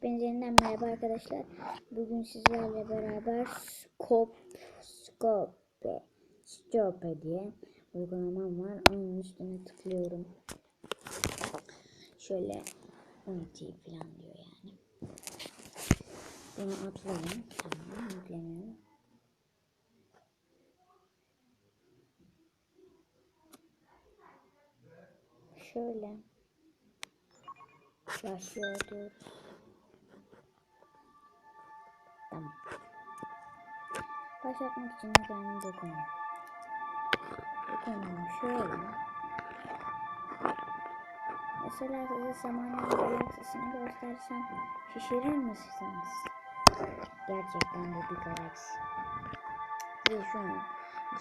Hepinizden merhaba arkadaşlar. Bugün sizlerle beraber Scope, Scope, Scope diye uygulamam var. Onun üstüne tıklıyorum. Şöyle 12 falan diyor yani. Bunu atlayın. Tamam, yükleniyor. Şöyle başlıyor. Tamam. Başlatmak için ekranı dokunun. Dokunun şöyle. Mesela size Samanyolu galaksisini göstersem şişirir misiniz? Gerçekten bu bir galaksi. Size şu an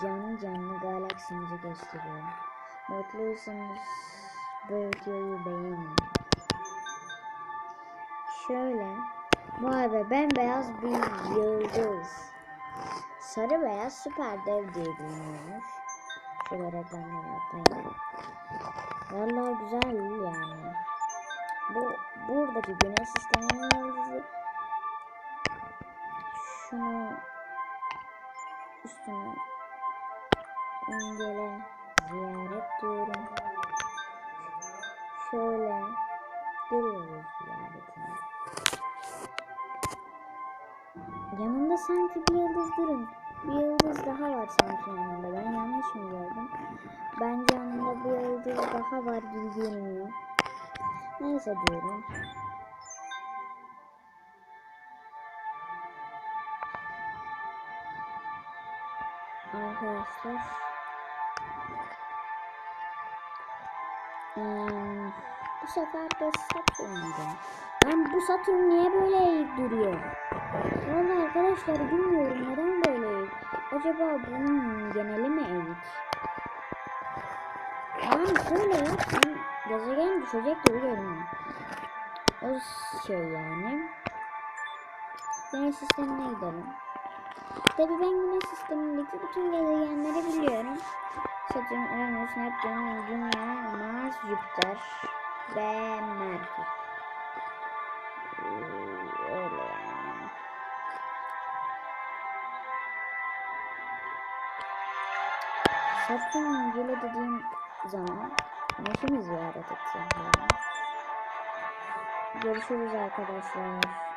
canlı canlı galaksimizi gösteriyorum. Mutluysanız bu videoyu beğenin. Şöyle. Vay be bembeyaz bir yıldız. Sarı beyaz süper dev diye biliniyormuş. Şöyle reklamları atayım. Vallahi güzel yani. Bu buradaki güneş sisteminin yıldızı şunu üstüne ingele ziyaret diyorum. Şöyle geliyoruz Yanında sanki bir yıldız durun. Bir yıldız daha var sanki yanında. Ben yanlış mı gördüm? Bence yanında bir yıldız daha var gibi görünüyor. Neyse diyorum. Arkadaşlar. Hmm, bu sefer de Satürn'de. Ben bu Satürn niye böyle eğik duruyor? Vallahi arkadaşlar bilmiyorum neden böyle eğik. Acaba bunun geneli mi eğik? Yani şöyle ya, gezegen düşecek gibi görünüyor. O şey yani. Güneş sistemine gidelim. Tabi ben güneş sistemindeki bütün gezegenleri biliyorum. Satürn, Uranüs, Neptün, Dünya, Mars, Jüpiter Ee, Öyle yani. Satürn incele dediğim zaman ziyaret edeceğim? yani? Görüşürüz arkadaşlar.